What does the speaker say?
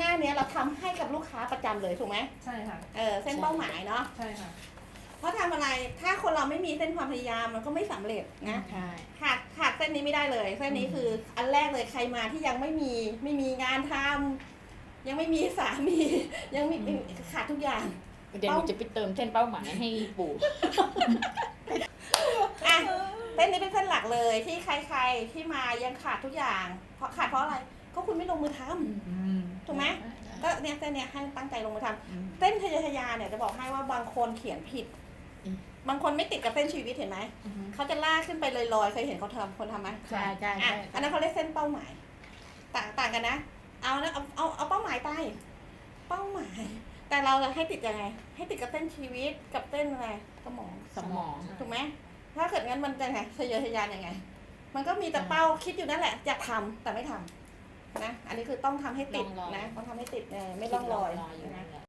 หน้าเนี้ยเราทำให้กับลูกค้าประจำเลยถูกไหมใช่ค่ะ เออเส้นเป้าหมายเนาะใช่ค่ะ เพราะทำอะไรถ้าคนเราไม่มีเส้นความพยายามมันก็ไม่สำเร็จนะใช่ ขาดขาดเส้นนี้ไม่ได้เลย เส้นนี้คืออันแรกเลยใครมาที่ยังไม่มีไม่มีงานทำยังไม่มีสามี ยังมีขาดทุกอย่าง เดี๋ยวหนูจะไปเติมเส้นเป้าหมายให้ปู่อะเส้นนี้เป็นเส้นหลักเลยที่ใครๆที่มายังขาดทุกอย่าง เพราะขาดเพราะอะไร ก็คุณไม่ลงมือทำถูกไหมก็เนี่ยเส้นเนี้ยให้ตั้งใจลงมือทำเส้นทะเยอทะยานเนี่ยจะบอกให้ว่าบางคนเขียนผิดอืมบางคนไม่ติดกับเส้นชีวิตเห็นไหมเขาจะลากขึ้นไปลอยๆเคยเห็นเขาทำคนทำไหมใช่ใช่อะใช่อันนั้นเขาเรียกเส้นเป้าหมาย ต่างต่างกันนะ เอานะเอาเอาเอาเป้าหมายไปเป้าหมาย แต่เราจะให้ติดยังไง ให้ติดกับเส้นชีวิตกับเส้นอะไรสมองสมองถูกไหมถ้าเกิดงั้นมันจะไงทะเยอทะยานยังไง มันก็มีแต่เป้าคิดอยู่นั่นแหละอยากทำแต่ไม่ทำ นะ อันนี้คือต้องทำให้ติดนะ ต้องทำให้ติดเออไม่ต้องลอยร่องรอยนะ